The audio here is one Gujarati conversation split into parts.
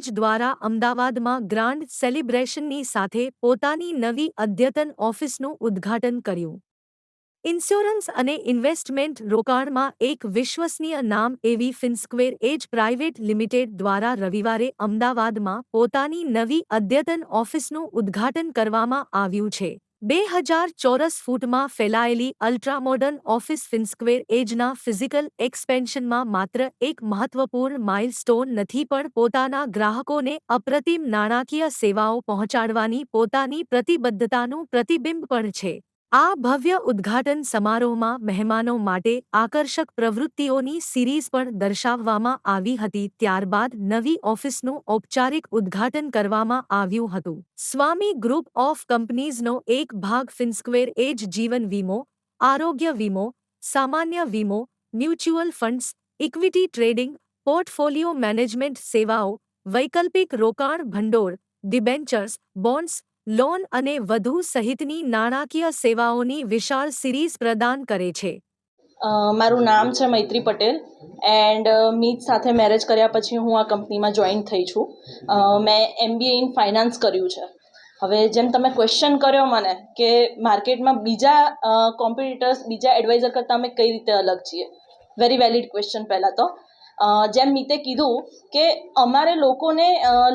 દ્વારા અમદાવાદમાં ગ્રાન્ડ સેલિબ્રેશનની સાથે પોતાની નવી અદ્યતન ઓફિસનું ઉદ્ઘાટન કર્યું. ઇન્સ્યોરન્સ અને ઇન્વેસ્ટમેન્ટ રોકાણમાં એક વિશ્વસનીય નામ એવી ફિન્સ્ક્વેર એજ પ્રાઇવેટ લિમિટેડ દ્વારા રવિવારે અમદાવાદમાં પોતાની નવી અદ્યતન ઓફિસનું ઉદ્ઘાટન કરવામાં આવ્યું છે. બે હજાર ચોરસ ફૂટમાં ફેલાયેલી અલ્ટ્રામોડર્ન ઓફિસ ફિન્સ્ક્વેર એજના ફિઝિકલ એક્સપેન્શનમાં માત્ર એક મહત્વપૂર્ણ માઇલસ્ટોન નથી, પણ પોતાના ગ્રાહકોને અપ્રતિમ નાણાકીય સેવાઓ પહોંચાડવાની પોતાની પ્રતિબદ્ધતાનું પ્રતિબિંબ પણ છે. આ ભવ્ય ઉદ્ઘાટન સમારોહમાં મહેમાનો માટે આકર્ષક પ્રવૃત્તિઓની સિરીઝ પણ દર્શાવવામાં આવી હતી. ત્યારબાદ નવી ઓફિસનું ઔપચારિક ઉદ્ઘાટન કરવામાં આવ્યું હતું. સ્વામી ગ્રુપ ઓફ કંપનીઝનો એક ભાગ ફિન્સ્ક્વેર એજ જીવન વીમો, આરોગ્ય વીમો, સામાન્ય વીમો, mutual funds, equity trading, portfolio management સેવાઓ, વૈકલ્પિક રોકાણ ભંડોળ, ડિબેન્ચર્સ, બોન્ડ્સ લોન અને વધુ સહિતની નાણાકીય સેવાઓની વિશાળ સિરીઝ પ્રદાન કરે છે. મારું નામ છે મૈત્રી પટેલ એન્ડ મીત સાથે મેરેજ કર્યા પછી હું આ કંપનીમાં જોઈન થઈ છું. મેં એમબીએ ઇન ફાઇનાન્સ કર્યું છે. હવે જેમ તમે ક્વેશ્ચન કર્યો મને કે માર્કેટમાં બીજા કોમ્પિટિટર્સ, બીજા એડવાઇઝર કરતાં અમે કઈ રીતે અલગ છીએ? વેરી વેલિડ ક્વેશ્ચન પહેલાં તો. જેમ મીતે કીધું કે અમારે લોકોને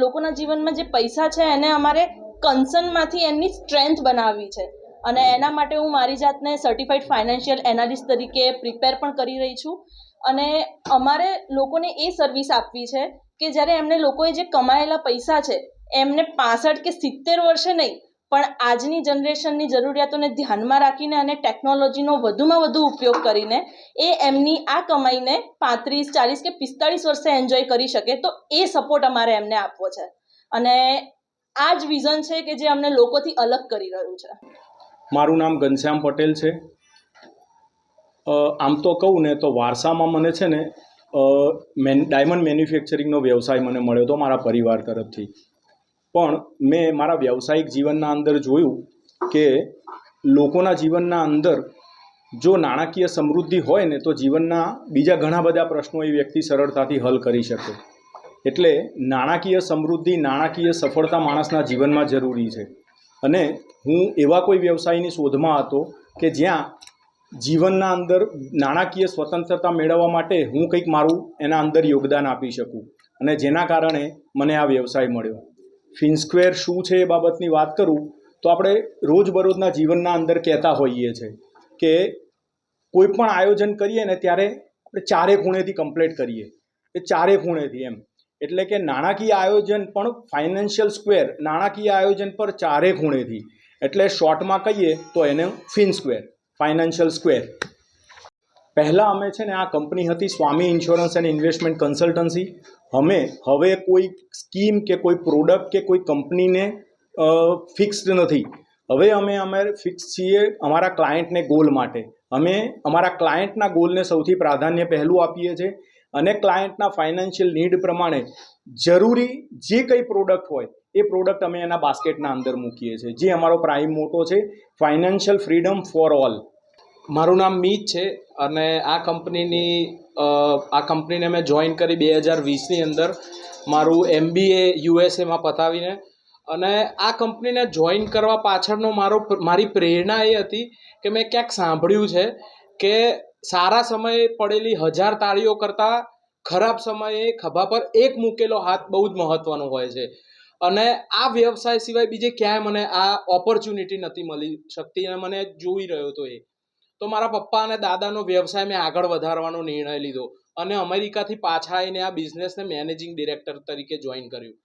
લોકોના જીવનમાં જે પૈસા છે એને અમારે કન્સર્નમાંથી એમની સ્ટ્રેન્થ બનાવવી છે. અને એના માટે હું મારી જાતને સર્ટિફાઈડ ફાઇનાન્શિયલ એનાલિસ્ટ તરીકે પ્રિપેર પણ કરી રહી છું. અને અમારે લોકોને એ સર્વિસ આપવી છે કે જ્યારે એમને લોકોએ જે કમાયેલા પૈસા છે, એમને પાસઠ કે સિત્તેર વર્ષે નહીં, પણ આજની જનરેશનની જરૂરિયાતોને ધ્યાનમાં રાખીને અને ટેકનોલોજીનો વધુમાં વધુ ઉપયોગ કરીને એ એમની આ કમાઈને પાંત્રીસ, ચાલીસ કે પિસ્તાળીસ વર્ષે એન્જોય કરી શકે તો એ સપોર્ટ અમારે એમને આપવો છે. અને આ જ વિઝન છે કે જે અમને લોકોથી અલગ કરી રહ્યું છે. મારું નામ ઘનશ્યામ પટેલ છે. આમ તો કહું ને તો વારસામાં મને છે ને મેન, ડાયમંડ મેન્યુફેક્ચરિંગનો વ્યવસાય મને મળ્યો હતો મારા પરિવાર તરફથી. પણ મેં મારા વ્યવસાયિક જીવનના અંદર જોયું કે લોકોના જીવનના અંદર જો નાણાકીય સમૃદ્ધિ હોય ને તો જીવનના બીજા ઘણા બધા પ્રશ્નો એ વ્યક્તિ સરળતાથી હલ કરી શકે. એટલે નાણાકીય સમૃદ્ધિ, નાણાકીય સફળતા માણસના જીવનમાં જરૂરી છે. અને હું એવા કોઈ વ્યવસાયની શોધમાં હતો કે જ્યાં જીવનના અંદર નાણાકીય સ્વતંત્રતા મેળવવા માટે હું કંઈક મારું એના અંદર યોગદાન આપી શકું. અને જેના કારણે મને આ વ્યવસાય મળ્યો. ફિનસ્ક્વેર શું છે એ બાબતની વાત કરું, તો આપણે રોજબરોજના જીવનના અંદર કહેતા હોઈએ છીએ કે કોઈ પણ આયોજન કરીએ ને ત્યારે આપણે ચારે ખૂણેથી કમ્પ્લીટ કરીએ. એ ચારે ખૂણેથી એમ. એટલે કે નાણાકીય આયોજન પણ ફાઇનાન્શિયલ સ્ક્વેર નાણાકીય આયોજન પર ચારે ખૂણેથી. એટલે શોર્ટમાં કહીએ તો એને ફિન સ્ક્વેર ફાઇનાન્શિયલ સ્ક્વેર પહેલાં અમે છે ને આ કંપની હતી Swami insurance and investment consultancy. અમે હવે કોઈ સ્કીમ કે કોઈ પ્રોડક્ટ કે કોઈ કંપનીને ફિક્સ્ડ નથી. હવે અમે અમે ફિક્સ છીએ અમારા ક્લાયન્ટને ગોલ માટે. અમે અમારા ક્લાયન્ટના ગોલને સૌથી પ્રાધાન્ય પહેલું આપીએ છીએ અને ક્લાયન્ટના ફાઇનાન્શિયલ નીડ પ્રમાણે જરૂરી જે કંઈ પ્રોડક્ટ હોય, એ પ્રોડક્ટ અમે એના બાસ્કેટના અંદર મૂકીએ છીએ. જે અમારો પ્રાઇમ મોટો છે ફાઇનાન્શિયલ ફ્રીડમ ફોર ઓલ મારું નામ મીત છે અને આ કંપનીની આ કંપનીને મેં જોઈન કરી બે હજાર વીસની અંદર મારું એમબીએ યુએસએમાં પતાવીને. અને આ કંપનીને જોઈન કરવા પાછળનો મારો, મારી પ્રેરણા એ હતી કે મેં ક્યાંક સાંભળ્યું છે કે સારા સમયે પડેલી હજાર તાળીઓ કરતાં ખરાબ સમયે ખભા પર એક મૂકેલો હાથ બહુ જ મહત્વનો હોય છે. અને આ વ્યવસાય સિવાય બીજે ક્યાંય મને આ ઓપોર્ચ્યુનિટી નથી મળી શકતી અને મને જોઈ રહ્યો હતો એ. તો મારા પપ્પા અને દાદાનો વ્યવસાય મેં આગળ વધારવાનો નિર્ણય લીધો અને અમેરિકાથી પાછા આવીને આ બિઝનેસને મેનેજિંગ ડિરેક્ટર તરીકે જોઈન કર્યું.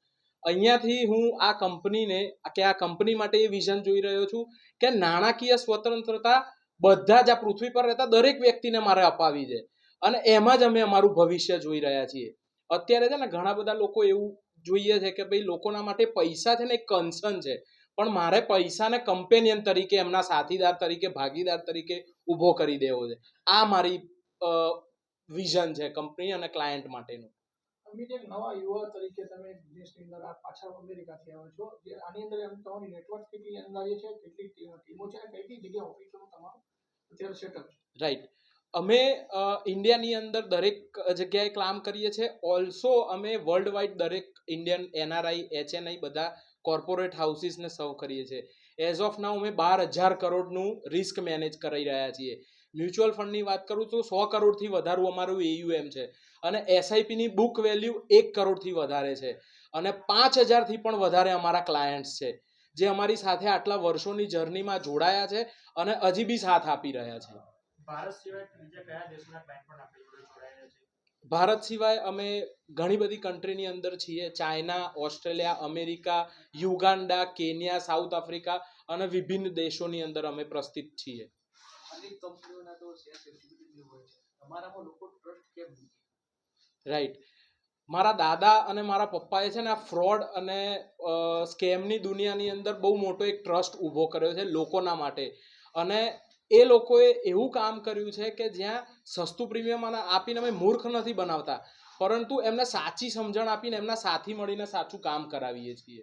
અહીંયાથી હું આ કંપનીને કે આ કંપની માટે એ વિઝન જોઈ રહ્યો છું કે નાણાકીય સ્વતંત્રતા બધા જ આ પૃથ્વી પર રહેતા દરેક વ્યક્તિને મારે અપાવી છે. અને એમાં જ અમે અમારું ભવિષ્ય જોઈ રહ્યા છીએ. અત્યારે છે ને ઘણા બધા લોકો એવું જોઈએ છે કે ભાઈ લોકોના માટે પૈસા છે ને એક કન્સર્ન છે. પણ મારે પૈસાને કમ્પેનિયન તરીકે, એમના સાથીદાર તરીકે, ભાગીદાર તરીકે ઊભો કરી દેવો છે. આ મારી વિઝન છે કંપની અને ક્લાયન્ટ માટેનું. અમિત એક નવા યુવા તરીકે તમે દેશની અંદર આ પાછા અમેરિકાથી આવ્યો છો, જે આની અંદર એમ તમારી નેટવર્ક કેટલી અંદાજે છે, કેટલી ટીમો છે કઈ કઈ જગ્યાએ ઓફિસો તમારું અત્યારે સેટઅપ છે? રાઈટ અમે ઇન્ડિયાની અંદર દરેક જગ્યાએ કામ કરીએ છીએ. ઓલ્સો અમે વર્લ્ડ વાઇડ દરેક ઇન્ડિયન એનઆરઆઈ, એચએનઆઈ બધા કોર્પોરેટ હાઉસીસને સર્વ કરીએ છીએ. એઝ ઓફ નાઉ અમે બાર હજાર કરોડનું રિસ્ક મેનેજ કરી રહ્યા છીએ. મ્યુચ્યુઅલ ફંડની વાત કરું તો સો કરોડથી વધારું અમારું એયુએમ છે. અને એસઆઈપીની બુક વેલ્યુ એક કરોડથી વધારે છે. અને પાંચ હજારથી પણ વધારે અમારા ક્લાયન્ટ્સ છે જે અમારી સાથે આટલા વર્ષોની જર્નીમાં જોડાયા છે અને હજી બી સાથ આપી રહ્યા છે. ભારત સિવાય બીજા કયા દેશના ક્લાયન્ટ પણ આપણી જોડે જોડાયેલા છે? ભારત સિવાય અમે ઘણી બધી કન્ટ્રીની અંદર છીએ. China Australia America Uganda Kenya South Africa અને વિભિન્ન દેશોની અંદર અમે પ્રસ્થિત છીએ. રાઈટ મારા દાદા અને મારા પપ્પાએ છે ને આ ફ્રોડ અને સ્કેમની દુનિયાની અંદર બહુ મોટો એક ટ્રસ્ટ ઊભો કર્યો છે લોકોના માટે. અને એ લોકોએ એવું કામ કર્યું છે કે જ્યાં સસ્તું પ્રીમિયમ આપીને અમે મૂર્ખ નથી બનાવતા. પરંતુ એમને સાચી સમજણ આપીને એમના સાથી મળીને સાચું કામ કરાવીએ છીએ.